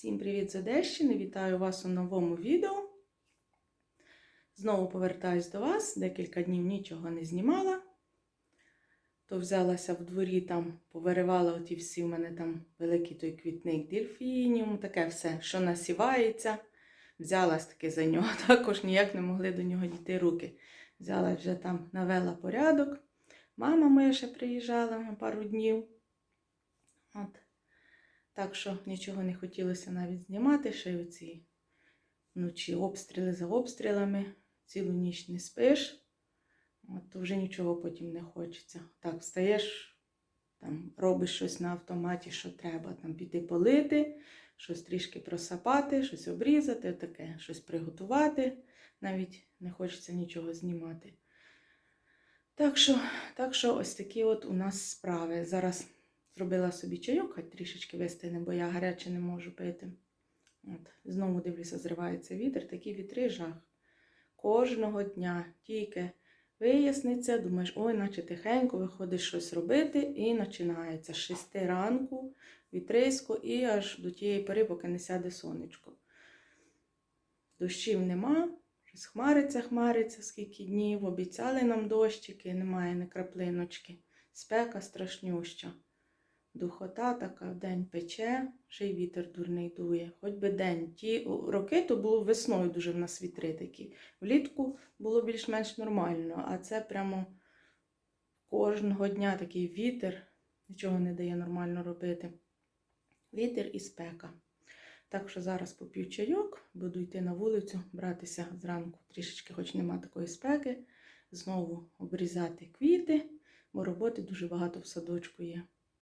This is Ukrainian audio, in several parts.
Всім привіт з Одещини! Вітаю вас у новому відео. Знову повертаюсь до вас. Декілька днів нічого не знімала. То взялася в дворі, там повиривала оті всі в мене там великий той квітник дельфініум, таке все, що насівається. Взялась таки за нього. Також ніяк не могли до нього дійти руки. Взяла вже там, навела порядок. Мама моя ще приїжджала на пару днів. От. Так що нічого не хотілося навіть знімати, ще й оці вночі обстріли за обстрілами, цілу ніч не спиш, от, то вже нічого потім не хочеться. Так, встаєш, там, робиш щось на автоматі, що треба, там піти полити, щось трішки просапати, щось обрізати, таке, щось приготувати. Навіть не хочеться нічого знімати. Так що, так що ось такі от у нас справи. Зараз Зробила собі чайок, хоч трішечки вистигне, бо я гаряче не можу пити. От. Знову дивлюся, зривається вітер, такі вітри жах. Кожного дня тільки виясниться, думаєш, ой, наче тихенько виходиш щось робити, і починається з 6 ранку, вітрисько, і аж до тієї пори, поки не сяде сонечко. Дощів нема, щось хмариться, хмариться, скільки днів, обіцяли нам дощики, немає ні краплиночки. Спека страшнюща. Духота така вдень пече, ще й вітер дурний дує. Хоч би день. Ті роки то було весною дуже в нас вітри такі. Влітку було більш-менш нормально, а це прямо кожного дня такий вітер, нічого не дає нормально робити. Вітер і спека. Так що зараз поп'ю чайок, буду йти на вулицю, братися зранку, трішечки, хоч нема такої спеки, знову обрізати квіти, бо роботи дуже багато в садочку є.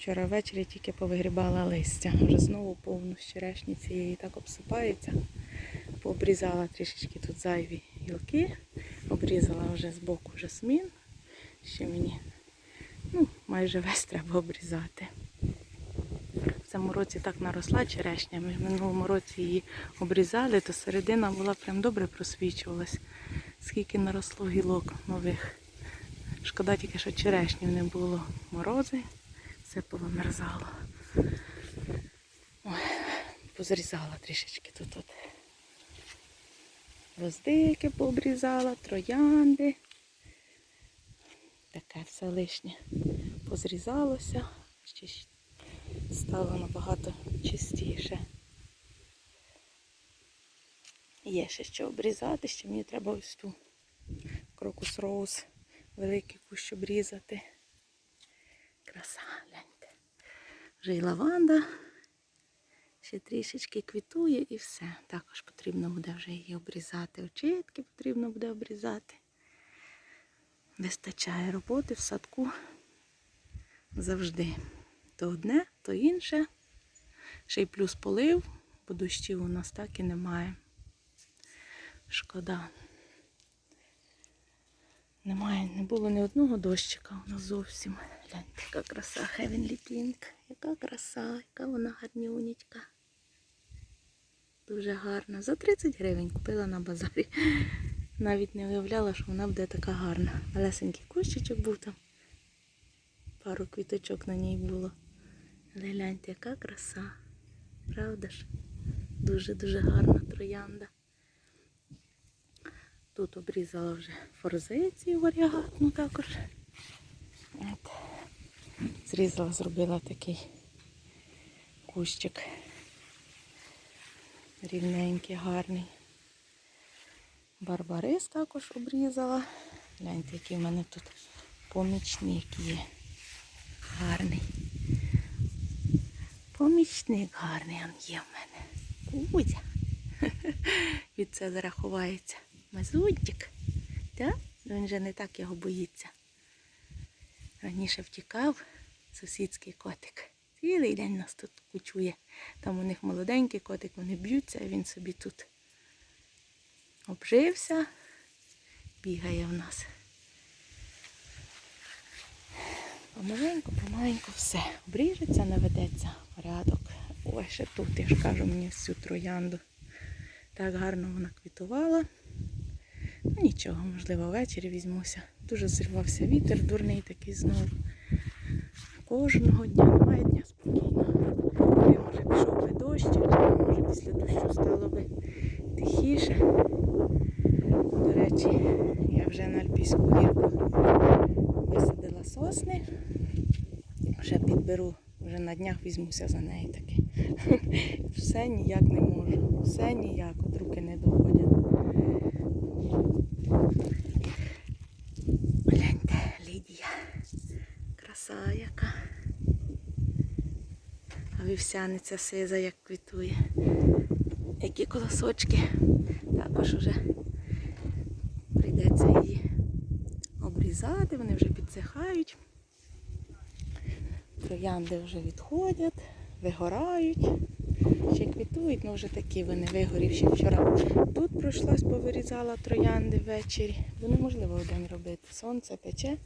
Вчора ввечері тільки повигрібала листя. Вже знову повну черешні цієї так обсипається. Пообрізала трішечки тут зайві гілки. Обрізала вже з боку жасмін. Ще мені ну, майже весь треба обрізати. В цьому році так наросла черешня. Ми в минулому році її обрізали, то середина була прям добре просвічувалась. Скільки наросло гілок нових. Шкода тільки, що черешнів не було морози все повимерзало. Ой, позрізала трішечки тут. -от. Роздики пообрізала, троянди. Таке все лишнє позрізалося, ще стало набагато чистіше. Є ще що обрізати, ще мені треба ось ту крокус роуз великий кущ обрізати. Краса. Вже й лаванда. Ще трішечки квітує і все. Також потрібно буде вже її обрізати. Очітки потрібно буде обрізати. Вистачає роботи в садку завжди. То одне, то інше. Ще й плюс полив, бо дощів у нас так і немає. Шкода. Немає, не було ні одного дощика у нас зовсім. Гляньте, яка краса Heavenly Pink. Яка краса, яка вона гарнюнечка. Дуже гарна. За 30 гривень купила на базарі. Навіть не уявляла, що вона буде така гарна. Малесенький кущичок був там. Пару квіточок на ній було. Але гляньте, яка краса. Правда ж? Дуже-дуже гарна троянда. Тут обрізала вже форзицію варіагатну також. Зрізала, зробила такий кущик. Рівненький, гарний. Барбарис також обрізала. Гляньте, який в мене тут помічник є. Гарний. Помічник гарний он є в мене. Кузя. Від це зараз ховається. Мазунчик. Так? Він же не так його боїться. Раніше втікав сусідський котик. Цілий день нас тут кучує. Там у них молоденький котик, вони б'ються, а він собі тут обжився, бігає в нас. Помаленьку, помаленьку все. Обріжеться, наведеться порядок. Ой, ще тут, я ж кажу, мені всю троянду. Так гарно вона квітувала. Ну нічого, можливо, ввечері візьмуся. Дуже зірвався вітер, дурний такий знову. Кожного дня, немає дня спокійно. Коли, може, пішов би дощ, може після дощу стало би тихіше. До речі, я вже на Альпійську гірку висадила сосни. Вже підберу, вже на днях візьмуся за неї таки. Все ніяк не можу. Все ніяк, от руки не доходять. Гляньте, Лідія. Краса яка. Вівсяниця сиза як квітує. Які колосочки. Також вже прийдеться її обрізати, вони вже підсихають. Троянди вже відходять, вигорають. Ще квітують, ну вже такі вони вигорівші. Вчора тут пройшлась, повирізала троянди ввечері. Бо неможливо день робити. Сонце пече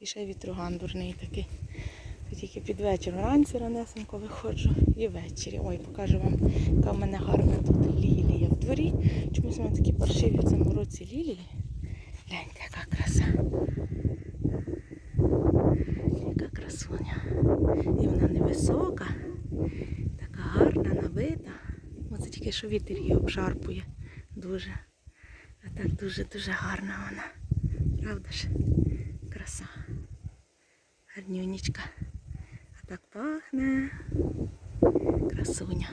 і ще вітроган дурний такий. Тільки під вечір вранці ранесенько виходжу і ввечері. Ой, покажу вам, яка в мене гарна тут лілія в дворі. Чомусь мене такі паршиві в цьому році лілії. Гляньте, яка краса. Яка красуня. І вона невисока, така гарна, набита. Оце тільки що вітер її обшарпує дуже. А так дуже-дуже гарна вона. Правда ж? Краса. Гарнюнічка. Так пахне. Красуня.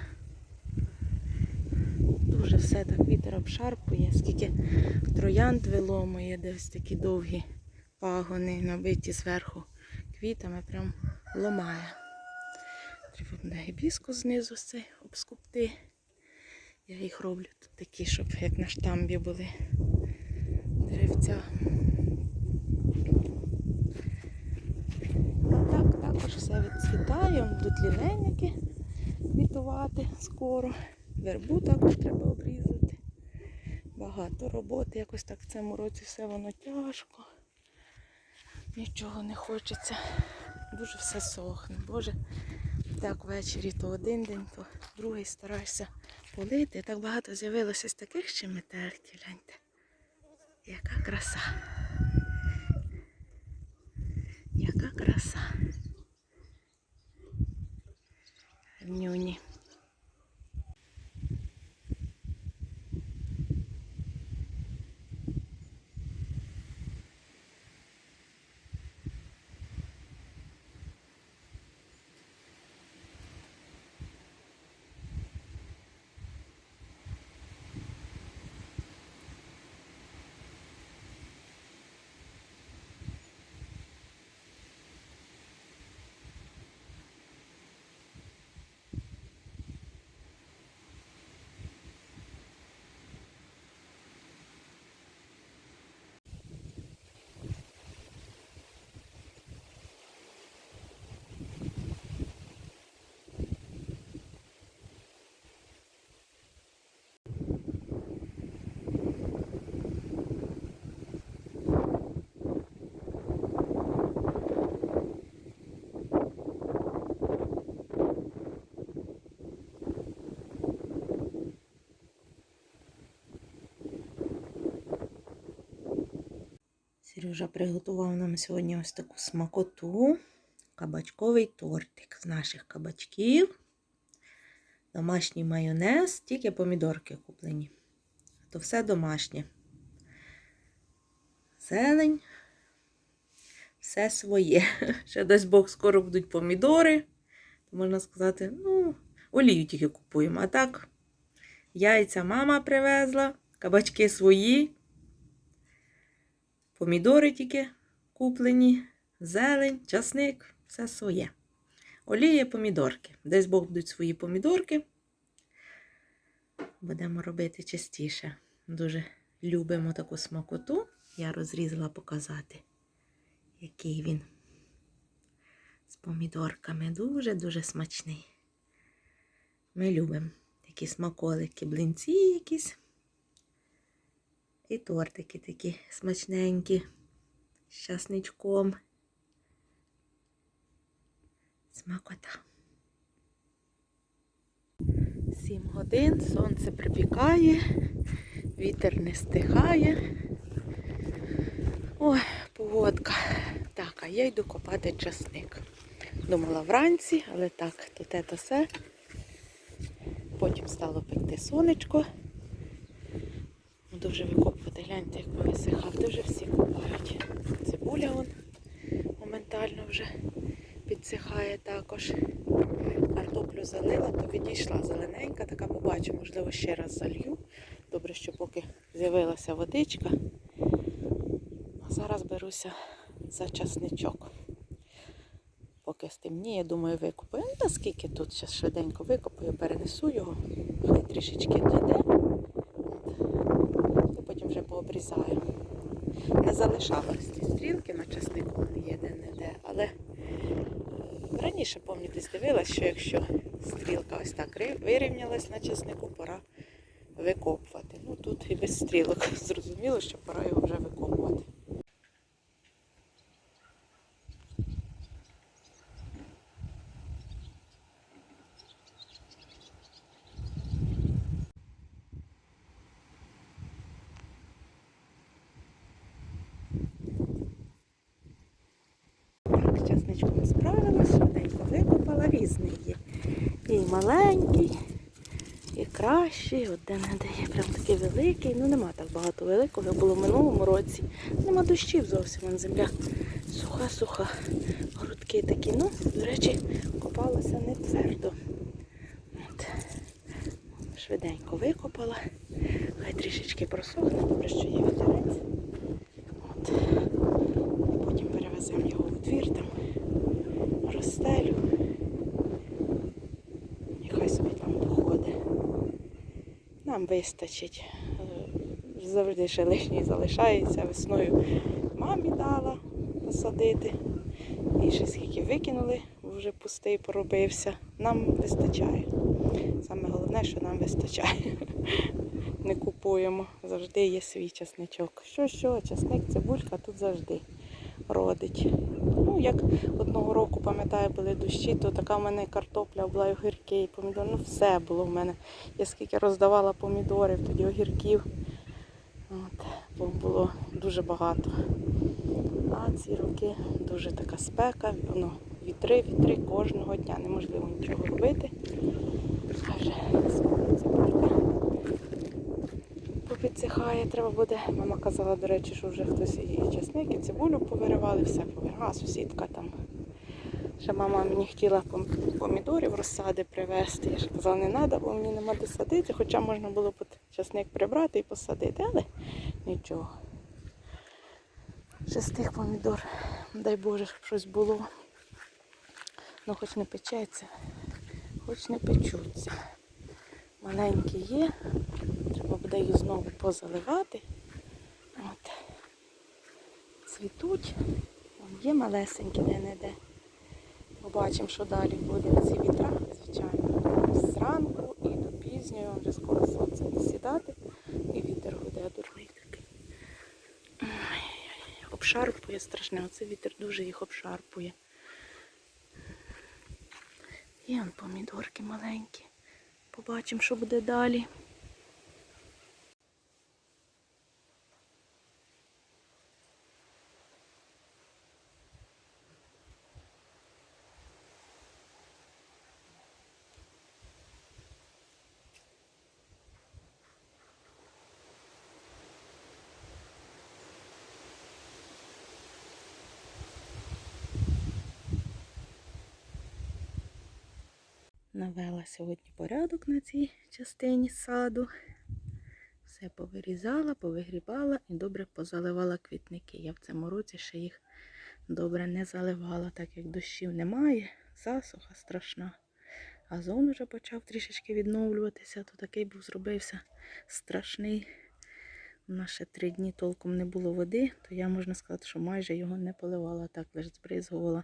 Дуже все так вітер обшарпує, скільки троянд виломує, де ось такі довгі пагони, набиті зверху квітами, прям ломає. Треба буде гібіску знизу цей обскупти. Я їх роблю тут такі, щоб як на штамбі були деревця. А так також все відцвітає, будуть лілейники квітувати скоро. Вербу також треба обрізати. Багато роботи. Якось так в цьому році все воно тяжко. Нічого не хочеться. Дуже все сохне. Боже, так ввечері то один день, то другий стараюся полити. Так багато з'явилося з таких ще метельків. Гляньте. Яка краса. Яка краса. Нюні. Сережа приготував нам сьогодні ось таку смакоту. Кабачковий тортик з наших кабачків. Домашній майонез, тільки помідорки куплені. То все домашнє. зелень. Все своє. Ще дасть Бог, скоро будуть помідори. Можна сказати, ну, олію тільки купуємо. А так, яйця мама привезла, кабачки свої, помідори тільки куплені, зелень, часник, все своє. Олія, помідорки. Десь Бог будуть свої помідорки. Будемо робити частіше. Дуже любимо таку смакоту. Я розрізала показати, який він з помідорками. Дуже-дуже смачний. Ми любимо такі смаколики, блинці якісь. І тортики такі смачненькі з часничком. Смакота. Сім годин, сонце припікає, вітер не стихає. Ой, погодка. Так, а я йду копати часник. Думала вранці, але так, то те, то все. Потім стало пекти сонечко. Дуже викопувати, гляньте, як повисихав. Дуже всі копають. Цибуля вон моментально вже підсихає також. Картоплю залила, то відійшла зелененька, така побачу, можливо, ще раз залью. Добре, що поки з'явилася водичка. А зараз беруся за часничок. Поки стемніє, думаю, викопаю. Ну, та скільки тут зараз швиденько викопаю, перенесу його, хай трішечки дійде. Пообрізаю. Не залишалось ці стрілки на часнику, є де-не-де, але е, раніше, пам'ятаєте, дивилась, що якщо стрілка ось так вирівнялась на часнику, пора викопувати. Ну тут і без стрілок зрозуміло, що пора його вже викопувати. Так, з часничком справилась, швиденько викопала, різний є. І маленький, і кращий, от де не дає, прям такий великий. Ну нема так багато великого, було в минулому році. Нема дощів зовсім, вон земля суха-суха. Грудки такі. Ну, до речі, копалася не твердо. От. Швиденько викопала. Хай трішечки просохне, добре, що є вітерець. От. І потім перевеземо його у двір там, розстелю. І хай собі там доходить. Нам вистачить. Е, Завжди ще лишній залишається. Весною мамі дала посадити. І ще скільки викинули, вже пустий поробився. Нам вистачає. Саме головне, що нам вистачає. Не купуємо. Завжди є свій часничок. Що, що, часник, цибулька тут завжди родить. Ну, як одного року, пам'ятаю, були дощі, то така в мене картопля була, і огірки, і помідори. Ну, все було в мене. Я скільки роздавала помідорів, тоді огірків. От, бо було дуже багато. А ці роки дуже така спека, воно вітри, вітри кожного дня. Неможливо нічого робити. Каже, скоро попідсихає, треба буде. Мама казала, до речі, що вже хтось і часник, і цибулю повиривали, все повирила, сусідка там. Ще мама мені хотіла помідорів розсади привезти. Я ж казала, не треба, бо мені нема де садити, хоча можна було б часник прибрати і посадити, але нічого. Ще з тих помідор, дай Боже, щоб щось було. Ну хоч не печеться, хоч не печуться. Маленькі є, їх знову позаливати. От. Цвітуть. Вон є малесенькі де-не-де. Побачимо, що далі буде. Ці вітра, звичайно, зранку і до пізньої, вже скоро сонце буде сідати, і вітер гуде дурний такий. Обшарпує страшне, оце вітер дуже їх обшарпує. Он помідорки маленькі. Побачимо, що буде далі. Навела сьогодні порядок на цій частині саду. Все повирізала, повигрібала і добре позаливала квітники. Я в цьому році ще їх добре не заливала, так як дощів немає, засуха страшна. Газон вже почав трішечки відновлюватися, то такий був зробився страшний. У нас ще три дні толком не було води, то я можна сказати, що майже його не поливала, так лише збризгувала,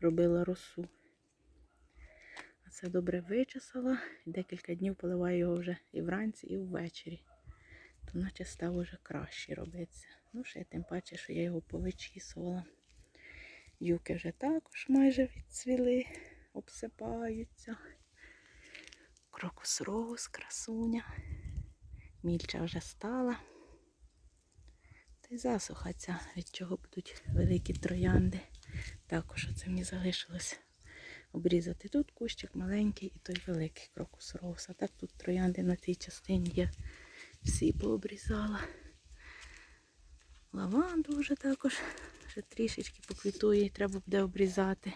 робила росу. Це добре вичесала. Декілька днів поливаю його вже і вранці, і ввечері. То наче став уже краще робиться. Ну, ще тим паче, що я його повичісувала. Юки вже також майже відцвіли, обсипаються. Крокус роуз, красуня. Мільча вже стала. Та й засуха ця, від чого будуть великі троянди. Також оце мені залишилось обрізати тут кущик маленький і той великий крокус роуз. Так тут троянди на цій частині я всі пообрізала. Лаванду вже також ще трішечки поквітує і треба буде обрізати.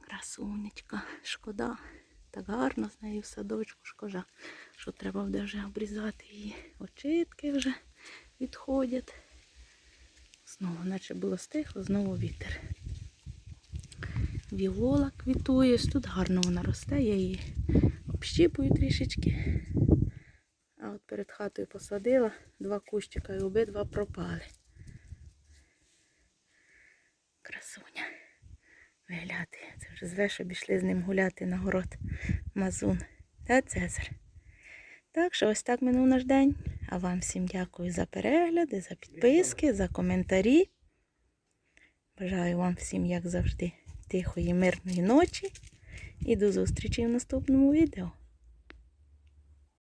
Красунечка, шкода. Так гарно з нею в садочку, шкода, що треба буде вже обрізати її. Очитки вже відходять. Знову, наче було стихло, знову вітер. Віола квітує, тут гарно вона росте, я її общіпую трішечки. А от перед хатою посадила два кущика і обидва пропали. Красуня. Вигляди, це вже зве, щоб пішли з ним гуляти на город Мазун та Цезар. Так що ось так минув наш день. А вам всім дякую за перегляди, за підписки, за коментарі. Бажаю вам всім, як завжди, тихої, мирної ночі. І до зустрічі в наступному відео.